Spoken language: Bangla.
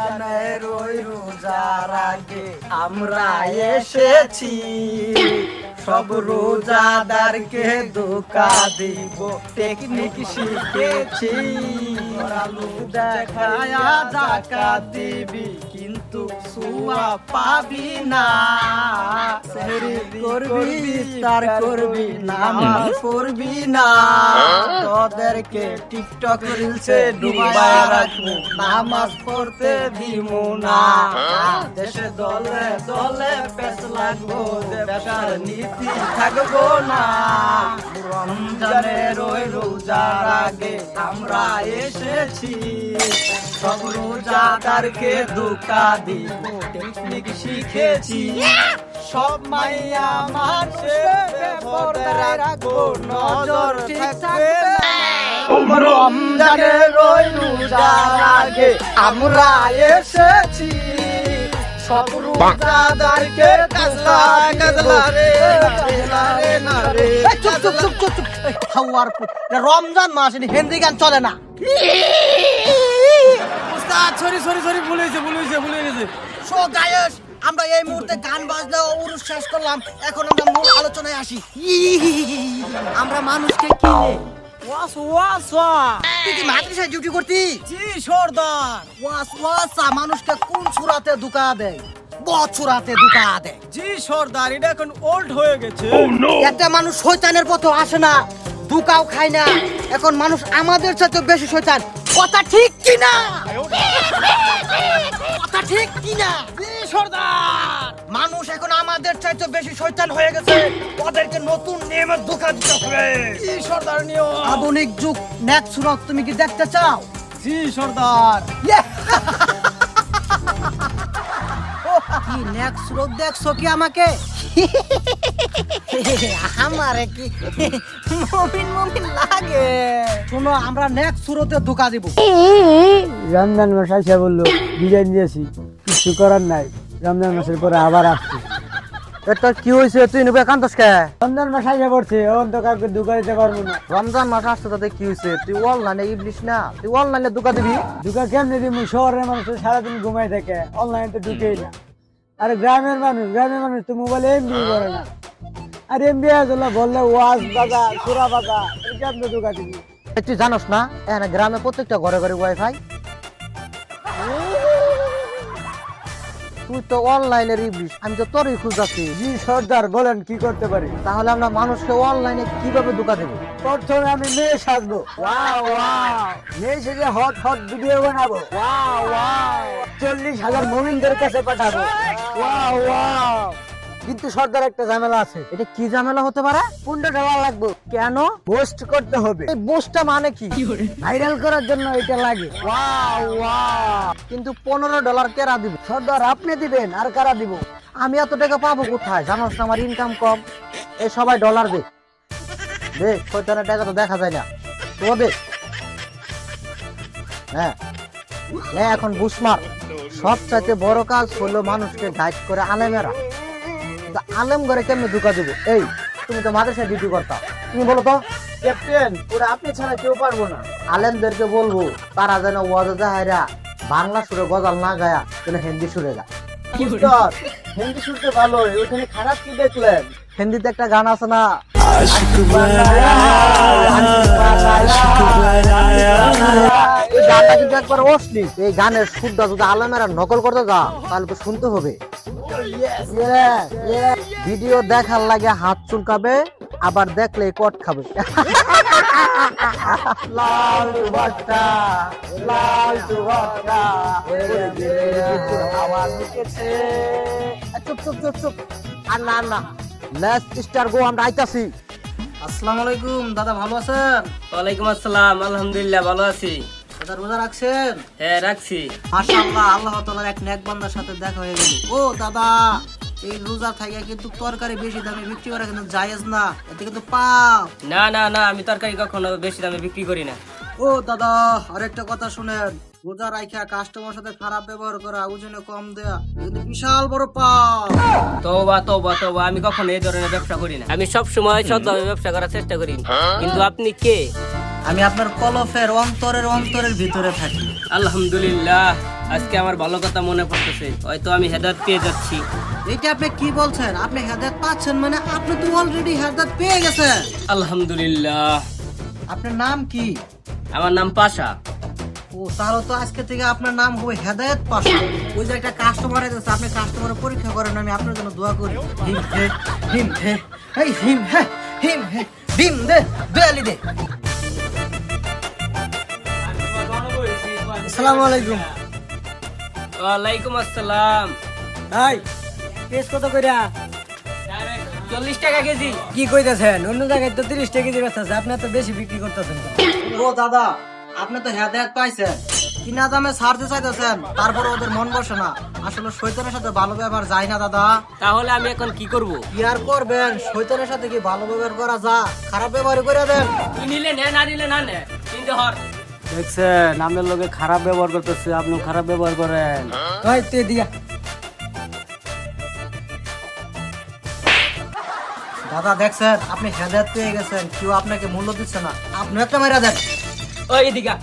রমজানের ওই রোজার আগে আমরা এসেছি। সব রোজাদারকে ধোকা দিব টেকনিক শিখেছি। দেখায়া দিবি, কিন্তু সুয়া পাবি না। করবি করবি না তোদেরকে টিকটক রিলসে রাখব, নামাজ পড়তে দিমু না। দেশে দলে দলে পেছ লাগবো নীতি থাকব না। রমজানের রোজার আগে আমরা সব রোজাদারকে ধোকা দিব টেকনিক শিখেছি। সব মাইয়া রাখব নজর ঠিক থাকবে। রমজানের ওই রোজার আগে আমরা এসেছি। সব রোজাদারকে কাজলা কাজলা রে রে না রে চুপ চুপ চুপ চুপ চুপ। হাওয়ার রমজান মাস হিন্দি গান চলে না। উস্তাদ সরি সরি সরি ভুল হয়েছে ভুল হয়েছে ভুল সো গায়স আমরা এই মুহূর্তে গান বাজনা উরুষ শেষ করলাম। এখন আমরা মূল আলোচনায় আসি। আমরা মানুষকে কিনে ওয়াস ওয়াস তুই কি মাদ্রাসায় ডিউটি করতি? জি সর্দার। ওয়াস ওয়াসা মানুষকে কোন সুরাতে দুকা দেয়? বদ সুরাতে দুকা দেয়। জি সর্দার এটা এখন ওল্ড হয়ে গেছে। একটা মানুষ শয়তানের পথে আসে না দুকাও খায় না। এখন মানুষ আমাদের সাথে বেশি শয়তান। কথা ঠিক কি না কথা ঠিক কি না সর্দার। মানুষ এখন আমাদের চাইতে বেশি শয়তান হয়ে গেছে। ওদেরকে নতুন নিয়মের দুকা দিতে হবে। কি সর্দার নিয়ম। আধুনিক যুগ ন্যাক সুরক তুমি কি দেখতে চাও? জি সর্দার। কি নেক সুরত দেখছ কি আমাকে? আমারে কি মমিন মমিন লাগে? শোনো আমরা সুরতে ধোকা দিব। রমজান মাস আসে বলল ডিজাইন দিয়েছি কিছু করার নাই। রমজান মাসের পরে আবার আসছে। এটা কি হয়েছে তুই নেবে কান্তস কে? রমজান মাস আসে পড়ছে ওন তো কাউকে দুকা দিতে পারব না। রমজান মাস আসছে তাতে কি হয়েছে তুই অনলাইনে ইবলিশ না? তুই অনলাইনে ধোকা দিবি? দুকা কেমনি দিব? শহরের মানুষ সারাদিন ঘুমাই থাকে অনলাইনে তো ঢুকেই না। আর গ্রামের মানুষ গ্রামের মানুষ তো মোবাইলে এমবি করে না। আর এমবি আসলে বললে ওয়াজ বাজা সুরা বাজা দুকা দিবি। তুই জানোস না এখানে গ্রামে প্রত্যেকটা ঘরে ঘরে ওয়াইফাই তুই তো অনলাইনের ইবলিশ আমি তো তোরই খুঁজাচ্ছি। জি সর্দার বলেন কি করতে পারি? তাহলে আমরা মানুষকে অনলাইনে কীভাবে ধোকা দেবো? প্রথমে আমি মেয়ে সাজবো। ওয়াও ওয়াও মেয়ে সেজে হট হট ভিডিও বানাবো। ওয়াও ওয়াও চল্লিশ হাজার মমিনদের কাছে পাঠাবো। ওয়াও ওয়াও কিন্তু সর্দার একটা ঝামেলা আছে। এটা কি ঝামেলা হতে পারে? পনেরো ডলার লাগবে? কেন? পোস্ট করতে হবে। এই বোসটা মানে কি? ভাইরাল করার জন্য এটা লাগে। ওয়াও ওয়াও কিন্তু পনেরো ডলার কেরা দিব? সর্দার আপনি দিবেন আর কারা দিব? আমি এত টাকা পাবো কোথায়? জানোস না আমার ইনকাম কম। এ সবাই ডলার দে। দে শয়তানের টাকা তো দেখা যায় না। তো দে। হ্যাঁ। হ্যাঁ এখন বুসমার সব চাইতে বড় কাজ হলো মানুষকে গাইড করে আলেমেরা। তা আলেম ঘরে কেমনে ঢুকা দেবো? এই তুমি তো মাদ্রাসায় ডিউটি করতা। তুমি বলো তো। ক্যাপ্টেন ওরা আপনি ছাড়া কেউ পারব না। আলেমদেরকে বলব তারা যেন ওয়াজা বাংলা সুরে গজাল না গায়া যেন হিন্দি সুরে গা হিন্দি শুনতে ভালো ওইখানে খারাপ কি দেখলেন? হিন্দিতে একটা গান আছে না এই গানটা কিন্তু একবার অশ্লীল এই গানের সুরটা যদি আলমেরা নকল করতে যা তাহলে তো শুনতে হবে। ভিডিও দেখার লাগে হাত চুলকাবে আবার দেখলে কট খাবে। লাল দুবাট্টা লাল দুবাট্টা চুপ চুপ চুপ চুপ। আর না না। লেস স্টার গো আমরা আইতাছি। আসসালামু আলাইকুম দাদা ভালো আছেন? ওয়ালাইকুম আসসালাম আলহামদুলিল্লাহ ভালো আছি। রোজা রাখছেন? হ্যাঁ রাখছি। মাশাআল্লাহ আল্লাহ তাআলার এক নেক বান্দার সাথে দেখা হয়ে গেল। ও দাদা এই রোজা থাকে কিন্তু তরকারি বেশি দামে বিক্রি করা কিন্তু জায়েজ না এতে কিন্তু পাপ। না না না আমি তরকারি কখনো বেশি দামে বিক্রি করি না। ও দাদা আরেকটা কথা শুনেন রোজা রাখা কাস্টমার সাথে খারাপ ব্যবহার করা ওজনে কম দেয়া কিন্তু বিশাল বড় পাপ। তোবা তোবা তোবা আমি কখনো এই ধরনের ব্যবসা করি না। আমি সব সময় সৎভাবে ব্যবসা করার চেষ্টা করি। কিন্তু আপনি কে? আমি আপনার কলফের অন্তরের অন্তরের ভিতরে থাকি। আলহামদুলিল্লাহ আজকে আমার ভালো কথা মনে পড়তেছে হয়তো আমি হেদায়ত পেয়ে যাচ্ছি। এটা আপনি কি বলছেন? আপনি হেদায়ত পাচ্ছেন মানে আপনি তো অলরেডি হেদায়ত পেয়ে গেছেন। আলহামদুলিল্লাহ। আপনার নাম কি? আমার নাম পাশা। ও তাহলে তো আজকে থেকে আপনার নাম হবে হেদায়েত পাশা। ওই যে একটা কাস্টমার এসেছে আপনি কাস্টমারের পরীক্ষা করেন আমি আপনার জন্য দোয়া করি। হিম হে হিম হে এই হিম হে হিম হে ডিম দে দেয়ালি দে। আসসালামু আলাইকুম। ওয়ালাইকুম আসসালাম। এই কেস কত কইরা? চল্লিশ টাকা কেজি। কি কইতাছেন? অন্য জায়গায় তো তিরিশ টাকা কেজি বেচতেছে আপনি তো বেশি বিক্রি করতেছেন ও দাদা আপনি তো হেদায়েত পাইছেন। কিনা দামে ছাড়তে চাইতেছেন তারপরে ওদের মন বসে না। আসলে শৈতানের সাথে ভালো ব্যবহার যায় না দাদা। তাহলে আমি এখন কি করব? কি আর করবেন? শৈতানের সাথে কি ভালো ব্যবহার করা যা খারাপ ব্যবহার করে দেন। তুই নিলে নে না নিলে না নে। কিন্তু হর দেখছেন আপনার লোকে খারাপ ব্যবহার করতেছে আপনি খারাপ ব্যবহার করেন ওই তুই দিয়া দাদা দেখছেন আপনি হেদায়ত পেয়ে গেছেন কেউ আপনাকে মূল্য দিচ্ছে না আপনি একটা মেরা দেন ওই এদিকে আ।